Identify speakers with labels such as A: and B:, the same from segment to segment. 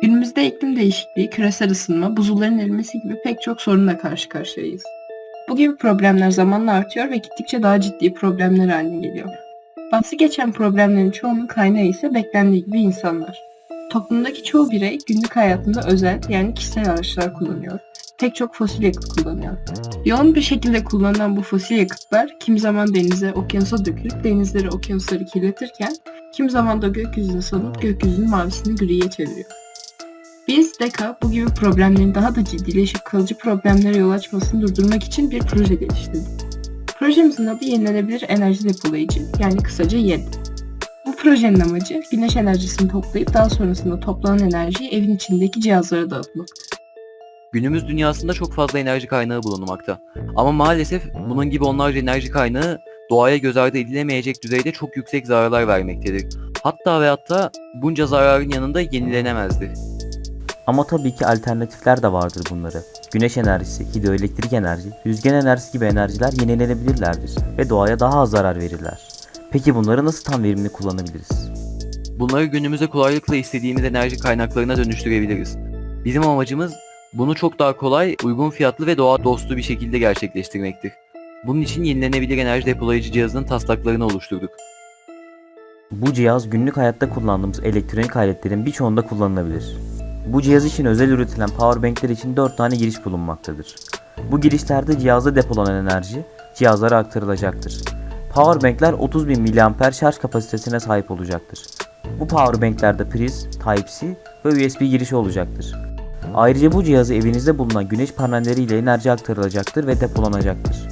A: Günümüzde iklim değişikliği, küresel ısınma, buzulların erimesi gibi pek çok sorunla karşı karşıyayız. Bu gibi problemler zamanla artıyor ve gittikçe daha ciddi problemler haline geliyor. Bahsi geçen problemlerin çoğunun kaynağı ise beklendiği gibi insanlar. Toplumdaki çoğu birey günlük hayatında özel yani kişisel araçlar kullanıyor. Pek çok fosil yakıt kullanıyor. Yoğun bir şekilde kullanılan bu fosil yakıtlar kimi zaman denize, okyanusa dökülüp denizleri, okyanusları kirletirken kimi zaman da gökyüzüne salıp gökyüzünün mavisini griye çeviriyor. DEKA bu gibi problemlerin daha da ciddileşip kalıcı problemlere yol açmasını durdurmak için bir proje geliştirdik. Projemizin adı Yenilenebilir Enerji Depolayıcı yani kısaca YED. Bu projenin amacı güneş enerjisini toplayıp daha sonrasında toplanan enerjiyi evin içindeki cihazlara dağıtmak.
B: Günümüz dünyasında çok fazla enerji kaynağı bulunmakta. Ama maalesef bunun gibi onlarca enerji kaynağı doğaya göz ardı edilemeyecek düzeyde çok yüksek zararlar vermektedir. Hatta ve hatta bunca zararın yanında yenilenemezdir.
C: Ama tabii ki alternatifler de vardır bunları. Güneş enerjisi, hidroelektrik enerji, rüzgar enerjisi gibi enerjiler yenilenebilirlerdir ve doğaya daha az zarar verirler. Peki bunları nasıl tam verimli kullanabiliriz?
B: Bunları günümüze kolaylıkla istediğimiz enerji kaynaklarına dönüştürebiliriz. Bizim amacımız bunu çok daha kolay, uygun fiyatlı ve doğa dostu bir şekilde gerçekleştirmektir. Bunun için yenilenebilir enerji depolayıcı cihazının taslaklarını oluşturduk.
C: Bu cihaz günlük hayatta kullandığımız elektronik aletlerin birçoğunda kullanılabilir. Bu cihaz için özel üretilen powerbankler için 4 tane giriş bulunmaktadır. Bu girişlerde cihazda depolanan enerji cihazlara aktarılacaktır. Powerbankler 30.000 mAh şarj kapasitesine sahip olacaktır. Bu powerbanklerde priz, Type-C ve USB girişi olacaktır. Ayrıca bu cihazı evinizde bulunan güneş panelleriyle enerji aktarılacaktır ve depolanacaktır.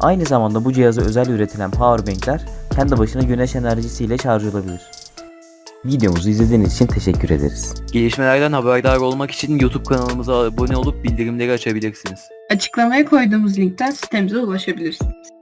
C: Aynı zamanda bu cihaza özel üretilen powerbankler kendi başına güneş enerjisiyle şarj olabilir. Videomuzu izlediğiniz için teşekkür ederiz.
B: Gelişmelerden haberdar olmak için YouTube kanalımıza abone olup bildirimleri açabilirsiniz.
A: Açıklamaya koyduğumuz linkten sitemize ulaşabilirsiniz.